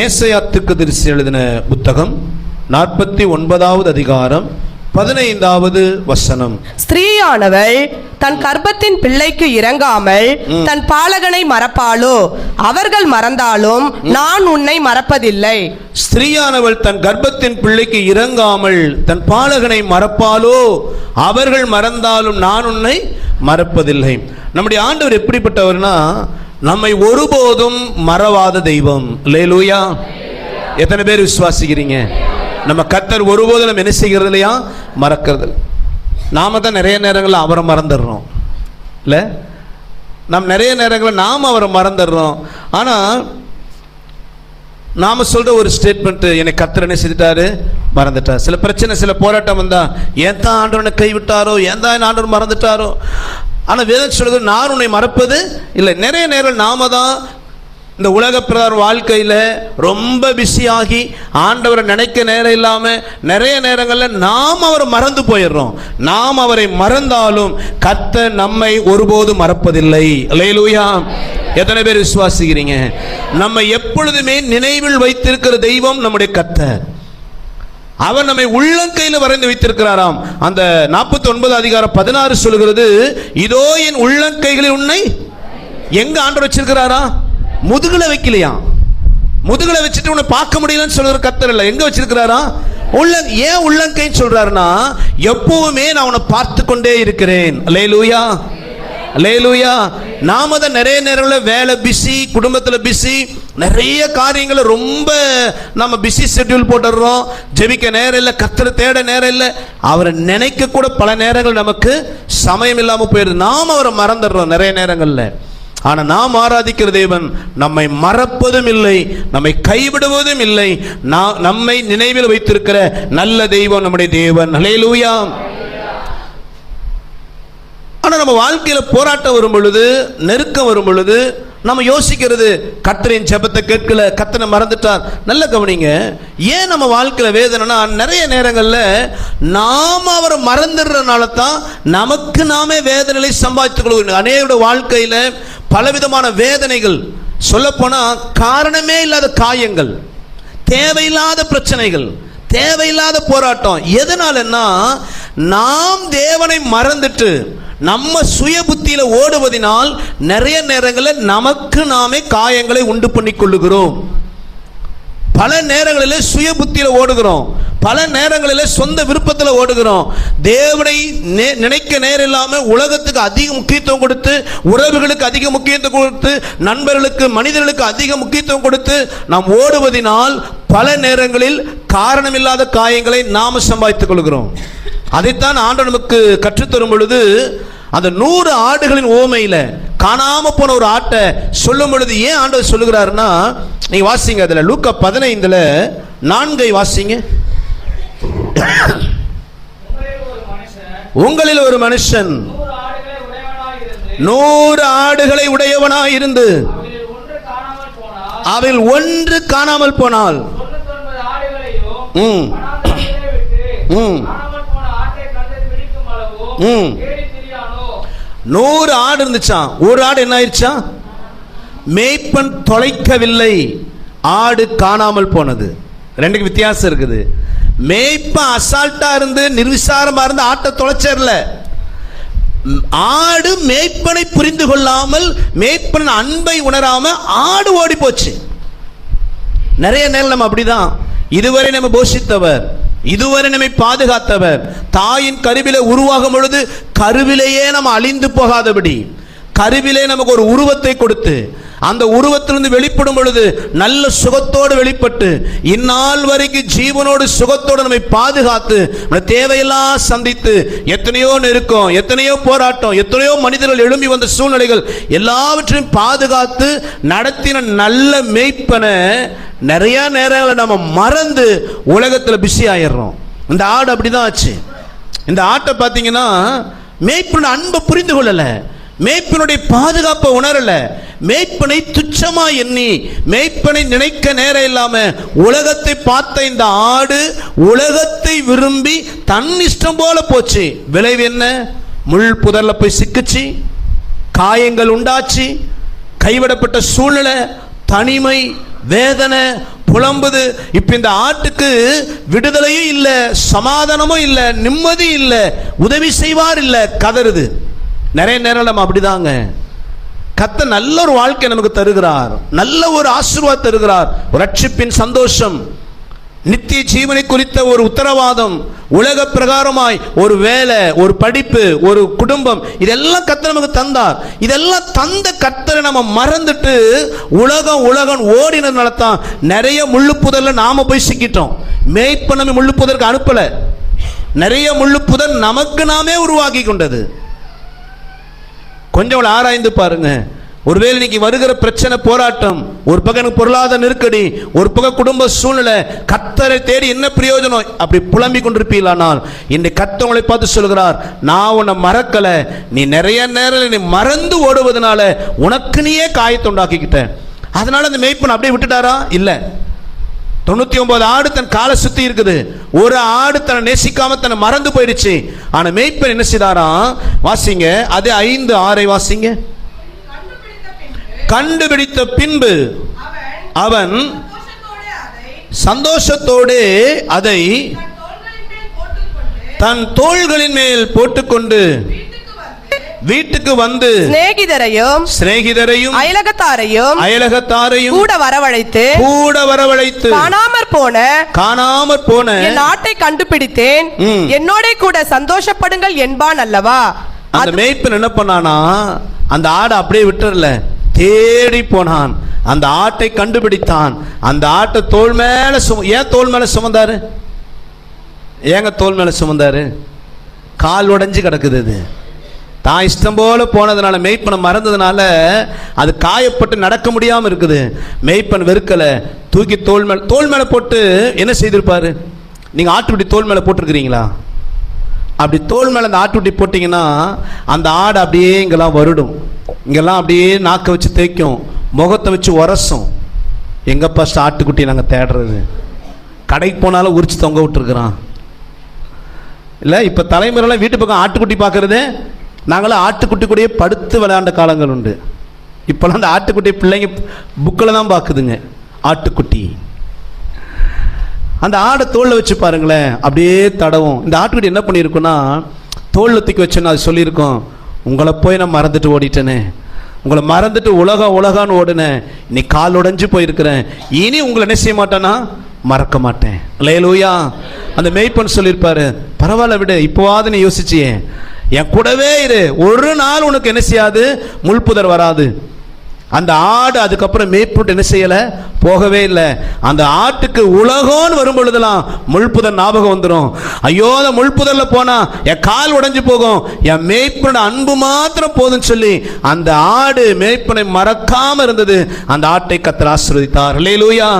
ஏசையா தீர்க்கதரிசி எழுதின புத்தகம் நாற்பத்தி ஒன்பதாவது அதிகாரம் பதினைந்தாவது வசனம். ஸ்திரீயானவள் தன் கர்ப்பத்தின் பிள்ளைக்கு இறங்காமல் தன் பாலகனை மறப்பாளோ? அவர்கள் மறந்தாலும் நான் உன்னை மறப்பதில்லை. ஸ்திரீயானவள் தன் கர்ப்பத்தின் பிள்ளைக்கு இறங்காமல் தன் பாலகனை மறப்பாலோ அவர்கள் மறந்தாலும் நான் உன்னை மறப்பதில்லை. நம்முடைய ஆண்டவர் எப்படிப்பட்டவர்னா நம்மை ஒருபோதும் மறவாத தெய்வம். லேலூயா எத்தனை பேர் விசுவாசிக்கிறீங்க? நம்ம கத்தர் ஒருபோதும் நம்ம என்ன செய்கிறது இல்லையா? மறக்கிறது நாம தான் நிறைய நேரங்களில் அவரை மறந்துடுறோம். இல்லை? நாம் நிறைய நேரங்களில் நாம் அவரை மறந்துடுறோம். ஆனால் நாம் சொல்கிற ஒரு ஸ்டேட்மெண்ட்டு என்னை கத்தர் என்ன செஞ்சுட்டாரு மறந்துட்டார். சில பிரச்சனை சில போராட்டம் வந்தால் ஏன் தான் ஆண்டவனை கைவிட்டாரோ? ஏன் தான் ஆண்டவர் மறந்துட்டாரோ? ஆனால் வேதம் சொல்வது நான் உன்னை மறப்பது இல்லை. நிறைய நேரம் நாம தான் இந்த உலக பிரதான வாழ்க்கையில் ரொம்ப பிஸியாகி ஆண்டவரை நினைக்க நேரம் இல்லாமல் நிறைய நேரங்களில் நாம் அவரை மறந்து போயிடுறோம். நாம் அவரை மறந்தாலும் கத்த நம்மை ஒருபோதும் மறப்பதில்லை. லேலூயா எத்தனை பேர் விசுவாசிக்கிறீங்க? நம்ம எப்பொழுதுமே நினைவில் வைத்திருக்கிற தெய்வம் நம்முடைய கத்தர் அவர் நம்மை உள்ளங்கையில் வரைந்து வைத்திருக்கிறாராம். அந்த நாற்பத்தி ஒன்பது அதிகாரம் பதினாறு சொல்கிறது இதோ என் உள்ளங்கைகளில் உன்னை எங்க ஆண்டு வச்சிருக்கிறாரா? முதுகுல வைக்கலையா? முதுகுல வச்சுட்டு உன்னை பார்க்க முடியலன்னு சொல்ற கத்தர் இல்லை. எங்க வச்சிருக்கிறாரா? உள்ள ஏன் உள்ளங்கைன்னு சொல்றாருன்னா எப்பவுமே நான் உன்னை பார்த்து கொண்டே இருக்கிறேன். லேலூயா லேலுயா நாம தான் நிறைய நேரங்களில் வேலை பிஸி குடும்பத்தில் பிஸி நிறைய காரியங்களை ரொம்ப நம்ம பிஸி ஷெட்யூல் போட்டுடுறோம். ஜெபிக்க நேரம் இல்லை கத்தரை தேட நேரம் இல்லை. அவரை நினைக்க கூட பல நேரங்கள் நமக்கு சமயம் இல்லாமல் போயிடுது. நாம் அவரை மறந்துடுறோம் நிறைய நேரங்களில். ஆனால் நாம் ஆராதிக்கிற தேவன் நம்மை மறப்பதும் இல்லை நம்மை கைவிடுவதும் இல்லை. நான் நம்மை நினைவில் வைத்திருக்கிற நல்ல தெய்வம் நம்முடைய தேவன். லூயா ஆனால் நம்ம வாழ்க்கையில் போராட்டம் வரும் பொழுது நெருக்கம் வரும் பொழுது நம்ம யோசிக்கிறது கத்தரின் ஜபத்தை கேட்கல கத்தனை மறந்துட்டார். நல்ல கவனிங்க. ஏன் நம்ம வாழ்க்கையில் வேதனைனா நிறைய நேரங்களில் நாம் அவரை மறந்துடுறதுனால தான் நமக்கு நாமே வேதனைகளை சம்பாதித்துக் கொள்கிறோம். அனைவருடைய வாழ்க்கையில் பலவிதமான வேதனைகள். சொல்லப்போனால் காரணமே இல்லாத காயங்கள் தேவையில்லாத பிரச்சனைகள் தேவையில்லாத போராட்டம். எதனாலன்னா நாம் தேவனை மறந்துட்டு நம்ம சுய புத்தியில் ஓடுவதினால் நிறைய நேரங்களில் நமக்கு நாமே காயங்களை உண்டு பண்ணி கொள்ளுகிறோம். பல நேரங்களில் சுய புத்தியில் ஓடுகிறோம். பல நேரங்களில் சொந்த விருப்பத்தில் ஓடுகிறோம். தேவனை நே- நினைக்க நேரம் இல்லாமல் உலகத்துக்கு அதிக முக்கியத்துவம் கொடுத்து உறவுகளுக்கு அதிக முக்கியத்துவம் கொடுத்து நண்பர்களுக்கு மனிதர்களுக்கு அதிக முக்கியத்துவம் கொடுத்து நாம் ஓடுவதினால் பல நேரங்களில் காரணமில்லாத காயங்களை நாம் சம்பாதித்துக் கொள்கிறோம். அதைத்தான் ஆண்டு நமக்கு கற்றுத்தரும் பொழுது அந்த நூறு ஆடுகளின் ஓமையில காணாம போன ஒரு ஆட்டை சொல்லும் பொழுது ஏன் ஆண்டவர் சொல்லுகிறாருன்னா நீங்க வாசிங்க அதுல லூக்கா பதினைந்துல நான்கை வாசிங்க உங்களில் ஒரு மனுஷன் நூறு ஆடுகளை உடையவனாய் இருந்து அதில் ஒன்று காணாமல் போனால் காணாமல் ம் ம். காணாமல் போன ஆட்டை கண்டு பிடிக்கும் அளவோ ம். தேடி திரியானோ நூறு ஆடு இருந்துச்சான் ஒரு ஆடு என்ன ஆயிடுச்சா? மேய்ப்பன் தொலைக்கவில்லை. ஆடு காணாமல் போனது. ரெண்டுக்கு வித்தியாசம் இருக்குது. மேய்ப்பன் அசால்ட்டா இருந்து நிர்விசாரமா இருந்து ஆட்டை தொலைச்சர்ல. ஆடு மேய்ப்பனை புரிந்து கொள்ளாமல் மேய்ப்பன் அன்பை உணராம ஆடு ஓடி போச்சு நிறைய நேரம் நம்ம அப்படிதான். இதுவரை நம்ம போஷித்தவர் இதுவரை நம்மை பாதுகாத்தவர். தாயின் கருவிலே உருவாகும் பொழுது கருவிலேயே நம்ம அழிந்து போகாதபடி. கருவிலே நமக்கு ஒரு உருவத்தை கொடுத்து அந்த உருவத்திலிருந்து வெளிப்படும் பொழுது நல்ல சுகத்தோடு வெளிப்பட்டு இந்நாள் வரைக்கும் ஜீவனோடு சுகத்தோடு நம்மை பாதுகாத்து நம்மை தேவையெல்லாம் சந்தித்து எத்தனையோ நெருக்கம் எத்தனையோ போராட்டம் எத்தனையோ மனிதர்கள் எழும்பி வந்த சூழ்நிலைகள் எல்லாவற்றையும் பாதுகாத்து நடத்தின நல்ல மெய்ப்பனை நிறைய நேரங்களில் நம்ம மறந்து உலகத்தில் பிஸி ஆயிடுறோம். இந்த ஆடு அப்படிதான் ஆச்சு. இந்த ஆட்டை பார்த்தீங்கன்னா மேய்ப்பனோட அன்பை புரிந்து கொள்ளலை. மேய்ப்பனுடைய பாதுகாப்பை உணரல. மேய்ப்பனை துச்சமா எண்ணி மேய்ப்பனை நினைக்க நேரம் இல்லாம உலகத்தை பார்த்த இந்த ஆடு உலகத்தை விரும்பி தன் இஷ்டம் போல போச்சு. விளைவு என்ன? முள் புதர்ல போய் சிக்குச்சு. காயங்கள் உண்டாச்சு. கைவிடப்பட்ட சூழ்நிலை தனிமை வேதனை புலம்புது. இப்ப இந்த ஆட்டுக்கு விடுதலையும் இல்லை சமாதானமும் இல்லை நிம்மதி இல்லை உதவி செய்வார் இல்லை கதறுது. நிறைய நேரம் நம்ம அப்படிதாங்க. கத்த நல்ல ஒரு வாழ்க்கை நமக்கு தருகிறார். நல்ல ஒரு ஆசீர்வாத் தருகிறார். ஒரு ரட்சிப்பின் சந்தோஷம். நித்திய ஜீவனை குறித்த ஒரு உத்தரவாதம். உலக பிரகாரமாய் ஒரு வேலை ஒரு படிப்பு ஒரு குடும்பம் இதெல்லாம் கத்தர் நமக்கு தந்தார். இதெல்லாம் தந்த கத்தரை நம்ம மறந்துட்டு உலகம் உலகம் ஓடினதுனால தான் நிறைய முள்ளு புதர்ல நாம போய் சிக்கிட்டோம். மேய்ப்ப நம்ம முள்ளு புதருக்கு அனுப்பல. நிறைய முள்ளு புதர் நமக்கு நாமே உருவாக்கி கொண்டது. கொஞ்சம் அவளை ஆராய்ந்து பாருங்க. ஒருவேளை இன்னைக்கு வருகிற பிரச்சனை போராட்டம் ஒரு பக்கம் பொருளாதார நெருக்கடி ஒரு பக்கம் குடும்ப சூழ்நிலை கத்தரை தேடி என்ன பிரயோஜனம்? அப்படி புலம்பி கொண்டிருப்பீங்களானால் இன்றைக்கு கத்தவங்களை பார்த்து சொல்கிறார் நான் உன்னை மறக்கலை. நீ நிறைய நேரம் நீ மறந்து ஓடுவதனால உனக்கு நீயே காயத்தை உண்டாக்கிக்கிட்ட அதனால அந்த மேய்ப்பன் அப்படியே விட்டுட்டாரா? இல்லை. தொண்ணூத்தி ஒன்பது ஆடு தன் காலை சுத்தி இருக்குது. ஒரு ஆடு தன்னை நேசிக்காம தன்னை மறந்து போயிடுச்சு. ஆனா மேய்ப்பன் என்ன செய்தாராம் வாசிங்க. அது ஐந்து ஆறை வாசிங்க. கண்டுபிடித்த பின்பு அவன் சந்தோஷத்தோடு அதை தன் தோள்களின் மேல் போட்டுக்கொண்டு வீட்டுக்கு வந்து சிநேகிதரையும் சிநேகிதரையும் அயலகத்தாரையும் அயலகத்தாரையும் கூட வரவழைத்து கூட வரவழைத்து காணாமற் போன காணாமற் போன என் ஆட்டை கண்டுபிடித்தேன். என்னோட கூட சந்தோஷப்படுங்கள் என்பான் அல்லவா? அந்த மேய்ப்பன் என்ன பண்ணானா அந்த ஆடை அப்படியே விட்டுறல தேடி போனான். அந்த ஆட்டை கண்டுபிடித்தான். அந்த ஆட்டை தோல் மேல சும ஏன் தோல் மேல சுமந்தாரு? ஏங்க தோல் மேல சுமந்தாரு? கால் உடைஞ்சு கிடக்குது அது தான் இஷ்டம் போல போனதுனால மேய்ப்பனை மறந்ததுனால அது காயப்பட்டு நடக்க முடியாமல் இருக்குது. மேய்ப்பன் வெறுக்கலை. தூக்கி தோல் மேலே தோல் மேலே போட்டு என்ன செய்திருப்பாரு? நீங்கள் ஆட்டுக்குட்டி தோல் மேலே போட்டிருக்கிறீங்களா? அப்படி தோல் மேலே அந்த ஆட்டுக்குட்டி போட்டிங்கன்னா அந்த ஆடு அப்படியே இங்கெல்லாம் வருடும். இங்கெல்லாம் அப்படியே நாக்கை வச்சு தேய்க்கும். முகத்தை வச்சு உரசும். எங்க ஃபஸ்ட் ஆட்டுக்குட்டி நாங்கள் தேடுறது? கடைக்கு போனாலும் உரிச்சு தொங்க விட்டுருக்குறான். இல்லை இப்போ தலைமுறைலாம் வீட்டு பக்கம் ஆட்டுக்குட்டி பார்க்கறது நாங்களாம் ஆட்டுக்குட்டி கூடயே படுத்து விளையாண்ட காலங்கள் உண்டு இப்போலாம் அந்த ஆட்டுக்குட்டி பிள்ளைங்க புக்கில் தான் பார்க்குதுங்க. ஆட்டுக்குட்டி. அந்த ஆடை தோளில் வச்சு பாருங்களேன் அப்படியே தடவும். இந்த ஆட்டுக்குட்டி என்ன பண்ணியிருக்குன்னா தோளில் தூக்கி வச்சேன்னு அது சொல்லியிருக்கோம். உங்களை போய் நான் மறந்துட்டு ஓடிட்டேனே. உங்களை மறந்துட்டு உலகம் உலகான்னு ஓடுனேன். நீ கால் உடைஞ்சு போயிருக்கிறேன். இனி உங்களை என்ன செய்ய மாட்டேன்னா மறக்க மாட்டேன். லேலூயா அந்த மெய்ப்பன் சொல்லியிருப்பாரு பரவாயில்ல விட இப்போவாது நீ யோசிச்சியே. என் கூடவே இரு. ஒரு நாள் உனக்கு என்ன செய்யாது? முள்புதர் வராது. அந்த ஆடு அதுக்கப்புறம் மேய்ப்புட்டு என்ன செய்யலை? போகவே இல்லை. அந்த ஆட்டுக்கு உலகம்னு வரும் பொழுதெல்லாம் முள்புதர் ஞாபகம் வந்துடும் ஐயோ அந்த முள்புதர்ல போனால் என் கால் உடஞ்சி போகும். என் மேய்ப்பனோட அன்பு மாத்திரம் போதும்னு சொல்லி அந்த ஆடு மேய்ப்பனை மறக்காமல் இருந்தது. அந்த ஆட்டை கத்தர் ஆசீர்வதித்தார். லேலூயா